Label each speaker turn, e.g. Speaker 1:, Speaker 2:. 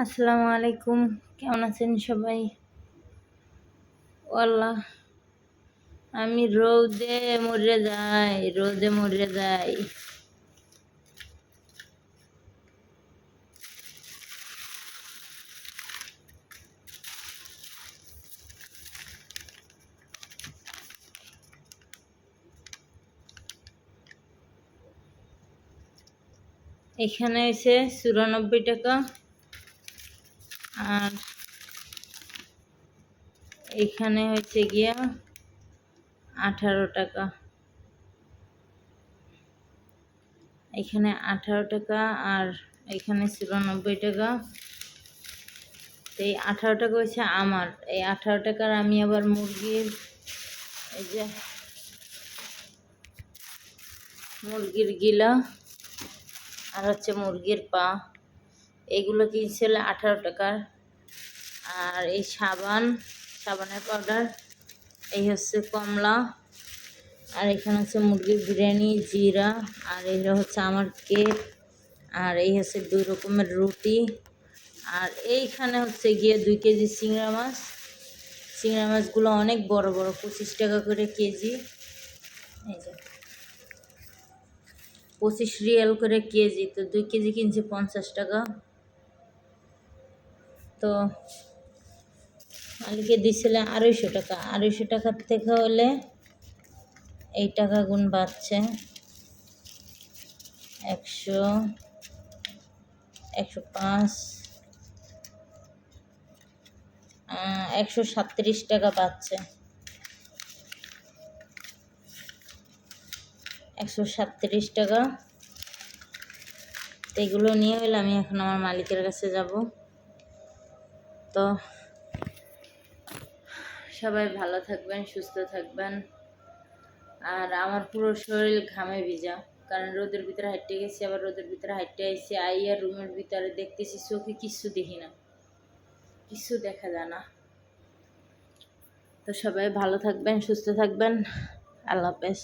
Speaker 1: আসসালামু আলাইকুম কেমন আছেন সবাই? আল্লাহ আমি রোদে মরে যাই রোদে মরে যাই। এখানে এসে চুরানব্বই টাকা। আর এখানে হচ্ছে গিয়া আঠারো টাকা। এখানে আঠারো টাকা আর এখানে চুরানব্বই টাকা। তো এই আঠারো টাকা হচ্ছে আমার। এই আঠারো টাকার আমি আবার মুরগির এই যে মুরগির গিলা আর হচ্ছে মুরগির পা। এগুলো কিনছিল আঠারো টাকার। আর এই সাবান, সাবানের পাউডার, এই হচ্ছে কমলা। আর এখানে হচ্ছে মুরগির বিরিয়ানি, জিরা। আর এই হচ্ছে আমার কেক। আর এই হচ্ছে দুই রকমের রুটি। আর এইখানে হচ্ছে গিয়ে দুই কেজি চিংড়া মাছ। চিংড়া মাছগুলো অনেক বড় বড়, পঁচিশ টাকা করে কেজি। এই যে। পঁচিশ রিয়াল করে কেজি, তো দুই কেজি কিনছি পঞ্চাশ টাকা। তো মালিকে দিছিলে আড়াইশো টাকা। আড়াইশো টাকার থেকে হলে এই টাকা গুণ বাড়ছে একশো একশো পাঁচ একশো সাতত্রিশ টাকা পাচ্ছে একশো সাতত্রিশ টাকা। তো এগুলো নিয়ে হলে আমি এখন আমার মালিকের কাছে যাব। তো সবাই ভালো থাকবেন, সুস্থ থাকবেন। আর আমার পুরো শরীর ঘামে ভিজা, কারণ রোদের ভিতরে হাঁটতে গেছি, আবার রোদের ভিতরে হাঁটতে আইসি আইয়া রুমের ভিতরে দেখতেছি চোখে কিচ্ছু দেখি না। কিছু দেখা যায় না। তো সবাই ভালো থাকবেন, সুস্থ থাকবেন। আল্লাহ হাফেজ।